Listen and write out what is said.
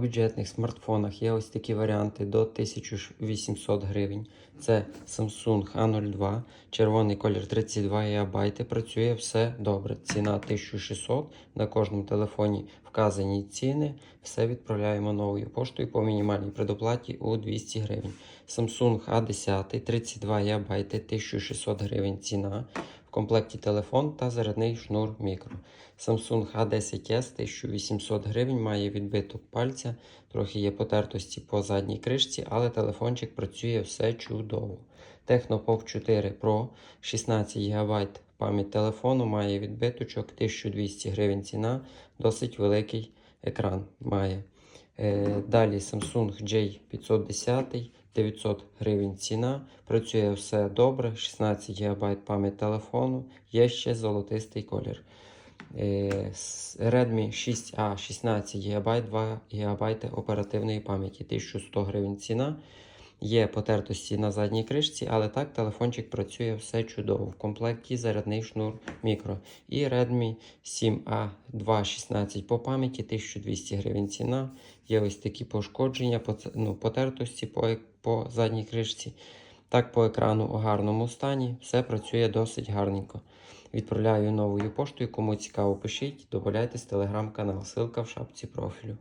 В бюджетних смартфонах є ось такі варіанти до 1800 гривень. Це Samsung A02, червоний колір 32 ГБ. Працює все добре. Ціна 1600. На кожному телефоні вказані ціни. Все відправляємо новою поштою по мінімальній предоплаті у 200 гривень. Samsung A10 32 ГБ 1600 гривень ціна. В комплекті телефон та зарядний шнур мікро. Samsung A10s 1800 гривень має відбиток пальця, трохи є потертості по задній кришці, але телефончик працює все чудово. Technopop 4 Pro 16 ГБ пам'ять телефону має відбиточок 1200 гривень ціна, досить великий екран має. Е, Далі Samsung J510 900 гривень ціна. Працює все добре, 16 ГБ пам'ять телефону, є ще золотистий колір. Е, Redmi 6A 16 ГБ, 2 ГБ оперативної пам'яті, 1100 гривень ціна. Є потертості на задній кришці, але так телефончик працює все чудово. В комплекті зарядний шнур мікро. І Redmi 7A 216 по пам'яті, 1200 гривень ціна. Є ось такі пошкодження, ну, потертості по, по задній кришці. Так, по екрану у гарному стані, все працює досить гарненько. Відправляю новою поштою. Кому цікаво, пишіть, додавайтесь телеграм-канал. Ссылка в шапці профілю.